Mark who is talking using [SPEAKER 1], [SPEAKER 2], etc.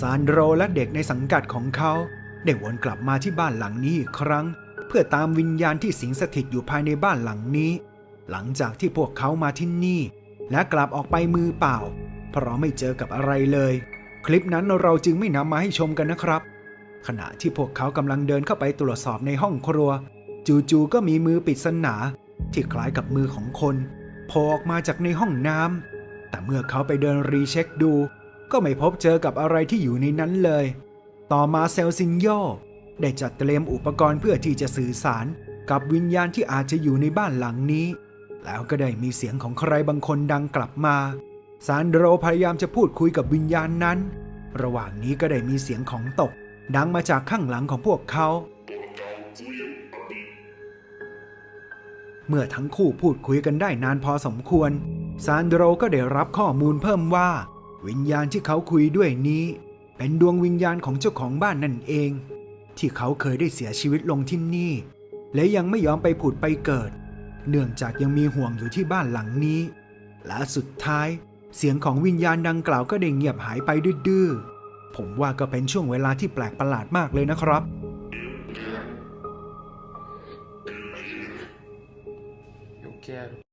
[SPEAKER 1] ซานโดรและเด็กในสังกัดของเขาได้วนกลับมาที่บ้านหลังนี้อีกครั้ง เพื่อตามวิญญาณที่สิงสถิตอยู่ภายในบ้านหลังนี้ หลังจากที่พวกเขามาที่นี่ และกลับออกไปมือเปล่า เพราะไม่เจอกับอะไรเลย คลิปนั้นเราจึงไม่นำมาให้ชมกันนะครับ ขณะที่พวกเขากำลังเดินเข้าไปตรวจสอบในห้องครัว จู่ๆก็มีมือปริศนาที่คล้ายกับมือของคนโผล่ออกมาจากในห้องน้ำแต่เมื่อเขาไปเดินรีเช็คดู ก็ไม่พบเจอกับอะไรที่อยู่ในนั้นเลย ต่อมาเซลซินโยได้จัดเตรียมอุปกรณ์เพื่อที่จะสื่อสารกับวิญญาณที่อาจจะอยู่ในบ้านหลังนี้ แล้วก็ได้มีเสียงของใครบางคนดังกลับมา ซานโดรพยายามจะพูดคุยกับวิญญาณนั้น ระหว่างนี้ก็ได้มีเสียงของตก ดังมาจากข้างหลังของพวกเขา เมื่อทั้งคู่พูดคุยกันได้นานพอสมควร ซานโดรก็ได้รับข้อมูลเพิ่มว่า วิญญาณที่เขาคุยด้วยนี้ เป็นดวงวิญญาณของเจ้าของบ้านนั่นเอง ที่เขาเคยได้เสียชีวิตลงที่นี่ และยังไม่ยอมไปผุดไปเกิด เนื่องจากยังมีห่วงอยู่ที่บ้านหลังนี้ และสุดท้าย เสียงของวิญญาณดังกล่าวก็ได้เงียบหายไปดื้อๆผมว่าก็เป็นช่วงเวลาที่แปลกประหลาดมากเลยนะครับ